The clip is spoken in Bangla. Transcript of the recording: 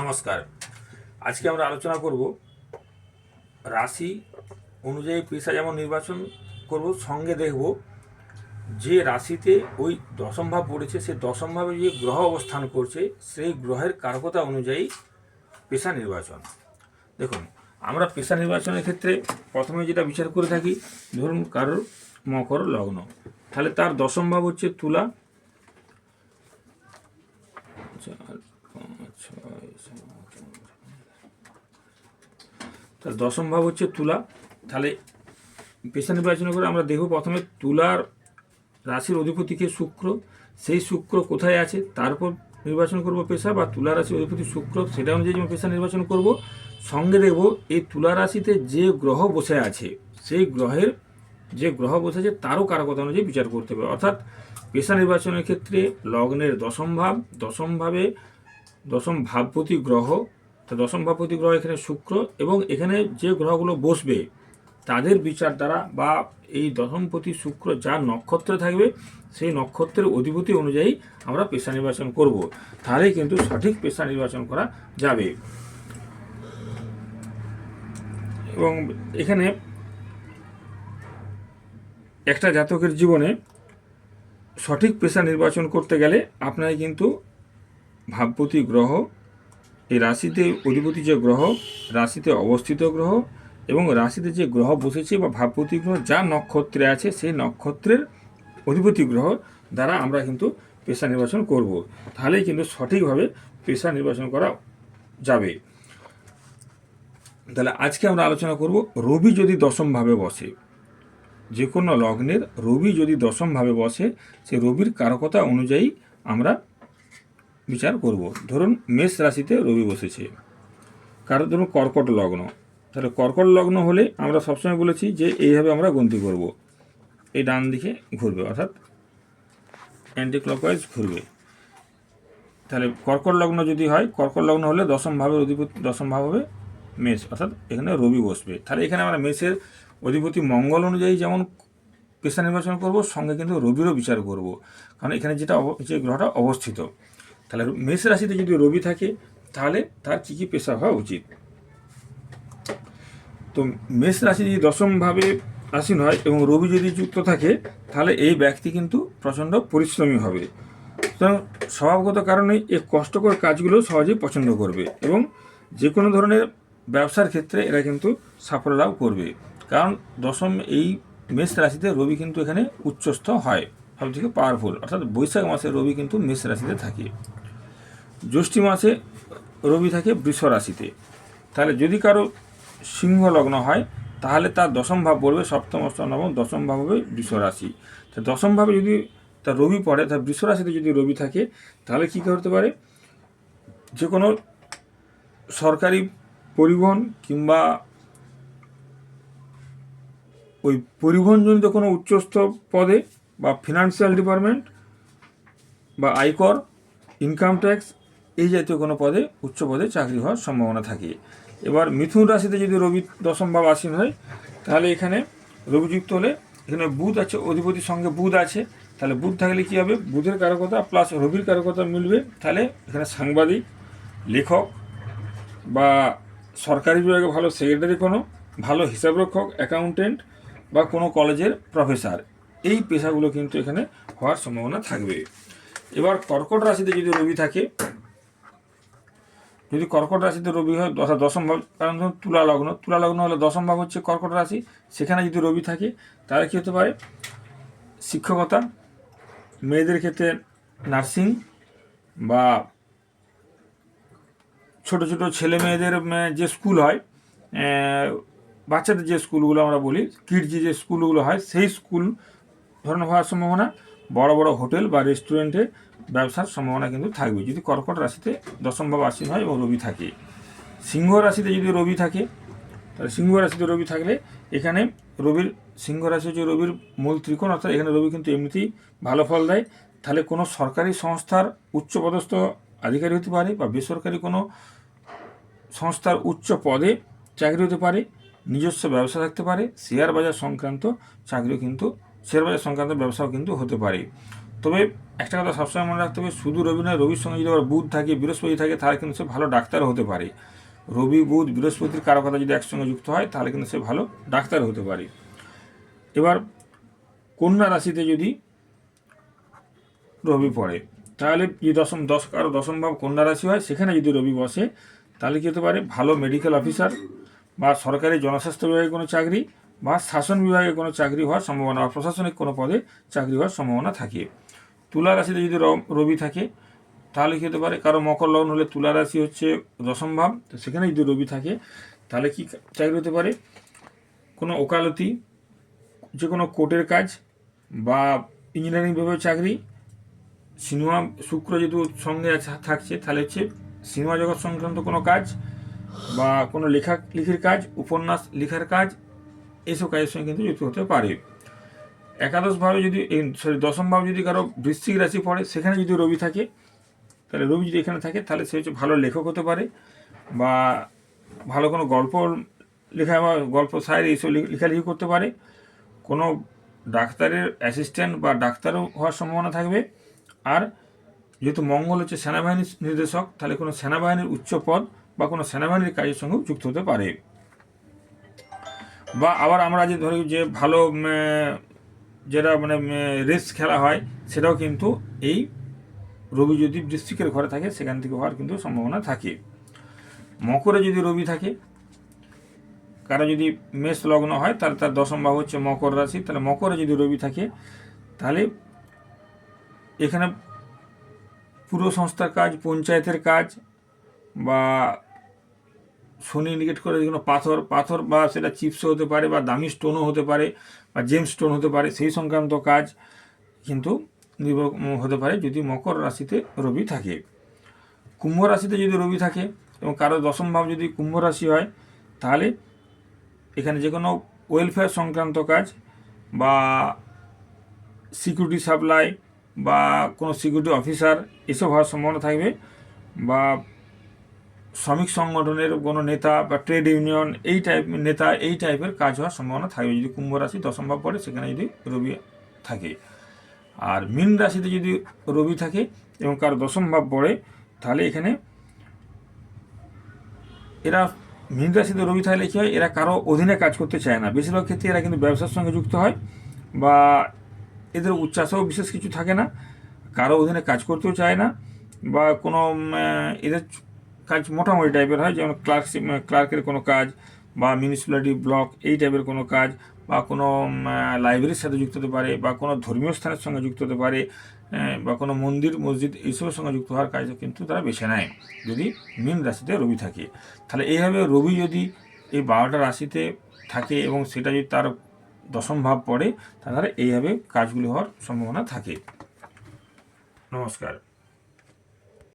নমস্কার। আজকে আমরা আলোচনা করব রাশি অনুযায়ী পেশা যেমন নির্বাচন করব, সঙ্গে দেখব যে রাশিতে ওই দশম ভাব পড়েছে, সে দশম ভাবে যে গ্রহ অবস্থান করছে, সেই গ্রহের কারকতা অনুযায়ী পেশা নির্বাচন। দেখুন, আমরা পেশা নির্বাচনের ক্ষেত্রে প্রথমে যেটা বিচার করে থাকি, ধরুন কারোর মকর লগ্ন। তাহলে তার দশম ভাব হচ্ছে তুলা। আট। তাহলে দশম ভাব হচ্ছে তুলা। তাহলে পেশা নির্বাচন করে আমরা দেখব প্রথমে তুলার রাশির অধিপতিকে শুক্র, সেই শুক্র কোথায় আছে, তারপর নির্বাচন করব পেশা বা তুলা রাশির অধিপতি শুক্র, সেটা অনুযায়ী পেশা নির্বাচন করব। সঙ্গে দেখব এই তুলা রাশিতে যে গ্রহ বসে আছে, সেই গ্রহের যে গ্রহ বসে আছে, তারও কারকতা অনুযায়ী বিচার করতে হবে। অর্থাৎ পেশা নির্বাচনের ক্ষেত্রে লগ্নের দশম ভাব, দশম ভাবে দশম ভাবপতি গ্রহ, তা দশম ভাবপতি গ্রহ এখানে শুক্র এবং এখানে যে গ্রহগুলো বসবে, তাদের বিচার দ্বারা বা এই দশমপতি শুক্র যা নক্ষত্রে থাকবে, সেই নক্ষত্রের অধিপতি অনুযায়ী আমরা পেশা নির্বাচন করব। তাহলে কিন্তু সঠিক পেশা নির্বাচন করা যাবে। এবং এখানে একটা জাতকের জীবনে সঠিক পেশা নির্বাচন করতে গেলে আপনাকে কিন্তু ভাবপতি গ্রহ, এই রাশিতে অধিপতি যে গ্রহ, রাশিতে অবস্থিত গ্রহ এবং রাশিতে যে গ্রহ বসেছে বা ভাবপতি গ্রহ, যা নক্ষত্রে আছে, সেই নক্ষত্রের অধিপতি গ্রহ দ্বারা আমরা কিন্তু পেশা নির্বাচন করব। তাহলেই কিন্তু সঠিকভাবে পেশা নির্বাচন করা যাবে। তাহলে আজকে আমরা আলোচনা করব, রবি যদি দশমভাবে বসে যে কোনো লগ্নের রবি যদি দশমভাবে বসে, সে রবির কারকতা অনুযায়ী আমরা বিচার করব। ধরুন মেষ রাশিতে রবি বসেছে। কারও ধরুন কর্কট লগ্ন। তাহলে কর্কট লগ্ন হলে আমরা সবসময় বলেছি যে এইভাবে আমরা গন্তি করব। এই ডান দিকে ঘুরবে, অর্থাৎ অ্যান্টি ক্লকওয়াইজ ঘুরবে। তাহলে কর্কট লগ্ন যদি হয়, কর্কট লগ্ন হলে দশম ভাবের অধিপতি দশম ভাব হবে মেষ, অর্থাৎ এখানে রবি বসবে। তাহলে এখানে আমরা মেষের অধিপতি মঙ্গল অনুযায়ী যেমন পেশা নির্বাচন করব, সঙ্গে কিন্তু রবিরও বিচার করব। কারণ এখানে যেটা যে গ্রহটা অবস্থিত। তাহলে মেষ রাশিতে যদি রবি থাকে, তাহলে তার কী কী পেশা হওয়া উচিত? তো মেষ রাশি যদি দশমভাবে আসীন হয় এবং রবি যদি যুক্ত থাকে, তাহলে এই ব্যক্তি কিন্তু প্রচণ্ড পরিশ্রমী হবে। সুতরাং স্বভাবগত কারণে এই কষ্টকর কাজগুলো সহজেই পছন্দ করবে এবং যে কোনো ধরনের ব্যবসার ক্ষেত্রে এরা কিন্তু সাফল্য লাভ করবে। কারণ দশম এই মেষ রাশিতে রবি কিন্তু এখানে উচ্চস্থ হয় সব থেকে পাওয়ারফুল অর্থাৎ বৈশাখ মাসে রবি কিন্তু মেষ রাশিতে থাকে। জ্যৈষ্ঠী মাসে রবি থাকে বৃষ রাশিতে। তাহলে যদি কারও সিংহ লগ্ন হয়, তাহলে তার দশম ভাব পড়বে সপ্তম, অষ্টম, নবম, দশম ভাব হবে বৃষ রাশি। তা দশম ভাবে যদি তার রবি পড়ে তার বৃষ রাশিতে যদি রবি থাকে, তাহলে কী করতে পারে? যে কোনো সরকারি পরিবহন কিংবা ওই পরিবহনজনিত কোনো উচ্চস্থ পদে বা ফিনান্সিয়াল ডিপার্টমেন্ট বা আয়কর ইনকাম ট্যাক্স এই জাতীয় কোনো পদে, উচ্চ পদে চাকরি হওয়ার সম্ভাবনা থাকে। এবার মিথুন রাশিতে যদি রবি দশম ভাব আসীন হয়, তাহলে এখানে রবিযুক্ত হলে এখানে বুধ আছে অধিপতির সঙ্গে বুধ আছে। তাহলে বুধ থাকলে কী হবে? বুধের কারকতা প্লাস রবির কারকতা মিলবে। তাহলে এখানে সাংবাদিক, লেখক বা সরকারি বিভাগে ভালো সেক্রেটারি কোনো, ভালো হিসাবরক্ষক অ্যাকাউন্টেন্ট বা কোনো কলেজের প্রফেসর এই পেশাগুলো কিন্তু এখানে হওয়ার সম্ভাবনা থাকবে। এবার কর্কট রাশিতে যদি রবি থাকে যদি কর্কট রাশিতে রবি হয়, অর্থাৎ দশম ভাব কারণ ধরুন তুলা লগ্ন তুলা লগ্ন হলে দশম ভাব হচ্ছে কর্কট রাশি, সেখানে যদি রবি থাকে, তাহলে কী হতে পারে? শিক্ষকতা, মেয়েদের ক্ষেত্রে নার্সিং বা ছোট ছোট ছেলে মেয়েদের যে স্কুল হয় বাচ্চাদের যে স্কুলগুলো আমরা বলি কিডস যে স্কুলগুলো হয়, সেই স্কুল ধরনের হওয়ার সম্ভাবনা বড় বড় হোটেল বা রেস্টুরেন্টে ব্যবসার সম্ভাবনা কিন্তু থাকবে যদি কর্কট রাশিতে দশম ভাব আসীন হয় এবং রবি থাকে। সিংহ রাশিতে যদি রবি থাকে, তাহলে সিংহ রাশিতে রবি থাকলে এখানে রবির, সিংহ রাশি হচ্ছে রবির মূল ত্রিকোণ, অর্থাৎ এখানে রবি কিন্তু এমনিতেই ভালো ফল দেয়। তাহলে কোনো সরকারি সংস্থার উচ্চপদস্থ আধিকারী হতে পারে বা বেসরকারি কোনো সংস্থার উচ্চ পদে চাকরি হতে পারে। নিজস্ব ব্যবসা থাকতে পারে। শেয়ার বাজার সংক্রান্ত চাকরিও কিন্তু শেয়ার বাজার সংক্রান্ত ব্যবসাও কিন্তু হতে পারে। তবে একটা কথা সবসময় মনে রাখতে হবে, শুধু রবি নয় রবির সঙ্গে যদি আবার বুধ থাকে, বৃহস্পতি থাকে, তাহলে কিন্তু সে ভালো ডাক্তার হতে পারে। রবি, বুধ, বৃহস্পতির কারও কথা যদি একসঙ্গে যুক্ত হয়, তাহলে কিন্তু সে ভালো ডাক্তার হতে পারে। এবার কন্যা রাশিতে যদি রবি পড়ে, তাহলে যে দশম, দশ, কারও দশম ভাব কন্যা রাশি হয়, সেখানে যদি রবি বসে, তাহলে কী হতে পারে? ভালো মেডিকেল অফিসার বা সরকারি জনস্বাস্থ্য বিভাগে কোনো চাকরি বা শাসন বিভাগে কোনো চাকরি হওয়ার সম্ভাবনা বা প্রশাসনিক কোনো পদে চাকরি হওয়ার সম্ভাবনা থাকে। তুলা রাশিতে যদি রবি থাকে, তাহলে কী হতে পারে? কারও মকর লগ্ন হলে তুলা রাশি হচ্ছে দশম ভাব, তো সেখানে যদি রবি থাকে, তাহলে কি চাকরি হতে পারে? কোনো ওকালতি যে কোনো কোর্টের কাজ বা ইঞ্জিনিয়ারিং বিভাগের চাকরি, সিনেমা, শুক্র যেহেতু সঙ্গে থাকছে, তাহলে হচ্ছে সিনেমা জগৎ সংক্রান্ত কোনো কাজ বা কোনো লেখা, লিখির কাজ, উপন্যাস লেখার কাজ এইসব কাজের সঙ্গে কিন্তু যুক্ত হতে পারে। একাদশভাবে যদি সরি দশমভাবে যদি কারও বৃশ্চিক রাশি পড়ে, সেখানে যদি রবি থাকে, তাহলে রবি যদি এখানে থাকে, তাহলে সে হচ্ছে ভালো লেখক হতে পারে বা ভালো কোনো গল্প লেখা বা গল্প, সায়ের এইসব লেখালেখি করতে পারে। কোনো ডাক্তারের অ্যাসিস্ট্যান্ট বা ডাক্তারও হওয়ার সম্ভাবনা থাকবে। আর যেহেতু মঙ্গল হচ্ছে সেনাবাহিনীর নির্দেশক, তাহলে কোনো সেনাবাহিনীর উচ্চ পদ বা কোনো সেনাবাহিনীর কাজের সঙ্গেও যুক্ত হতে পারে। বা আবার আমরা যে ধরি যে ভালো যেটা মানে রেস খেলা হয়, সেটাও কিন্তু এই রবি যদি বৃশ্চিকের ঘরে থাকে, সেখান থেকে হওয়ার কিন্তু সম্ভাবনা থাকে। মকরে যদি রবি থাকে, কারও যদি মেষ লগ্ন হয় তাহলে তার দশম ভাব হচ্ছে মকর রাশি, তাহলে মকরে যদি রবি থাকে, তাহলে এখানে পুরো সংস্থার কাজ, পঞ্চায়েতের কাজ বা শনি ইন্ডিকেট করে যেগুলো পাথর পাথর বা সেটা চিপসও হতে পারে বা দামি স্টোনও হতে পারে বা জেম স্টোন হতে পারে, সেই সংক্রান্ত কাজ কিন্তু নির্ভর হতে পারে যদি মকর রাশিতে রবি থাকে। কুম্ভ রাশিতে যদি রবি থাকে এবং কারও দশম ভাব যদি কুম্ভ রাশি হয়, তাহলে এখানে যে কোনো ওয়েলফেয়ার সংক্রান্ত কাজ বা সিকিউরিটি সাপ্লাই বা কোনো সিকিউরিটি অফিসার এসব হওয়ার সম্ভাবনা থাকবে বা শ্রমিক সংগঠনের কোনো নেতা বা ট্রেড ইউনিয়ন এই টাইপ নেতা এই টাইপের কাজ হওয়ার সম্ভাবনা থাকবে যদি কুম্ভ রাশি দশম ভাব পড়ে, সেখানে যদি রবি থাকে। আর মীন রাশিতে যদি রবি থাকে এবং কার দশম ভাব পড়ে, তাহলে এখানে এরা মীন রাশিতে রবি থাকলে কী হয়, এরা কারও অধীনে কাজ করতে চায় না। বেশিরভাগ ক্ষেত্রে এরা কিন্তু ব্যবসার সঙ্গে যুক্ত হয় বা এদের উচ্চাসাও বিশেষ কিছু থাকে না। কারও অধীনে কাজ করতেও চায় না বা কোনো এদের কাজ মোটামুটি টাইপের হয়, যেমন ক্লার্ক ক্লার্কের কোনো কাজ বা মিউনিসিপ্যালিটি ব্লক এই টাইপের কোনো কাজ বা কোনো লাইব্রেরির সাথে যুক্ত হতে পারে বা কোনো ধর্মীয় স্থানের সঙ্গে যুক্ত হতে পারে বা কোনো মন্দির, মসজিদ এইসবের সঙ্গে যুক্ত হওয়ার কাজ কিন্তু তারা বেছে নেয় যদি মীন রাশিতে রবি থাকে। তাহলে এইভাবে রবি যদি এই বারোটা রাশিতে থাকে এবং সেটা যদি তার দশম ভাব পড়ে, তাহলে এইভাবে কাজগুলি হওয়ার সম্ভাবনা থাকে। নমস্কার।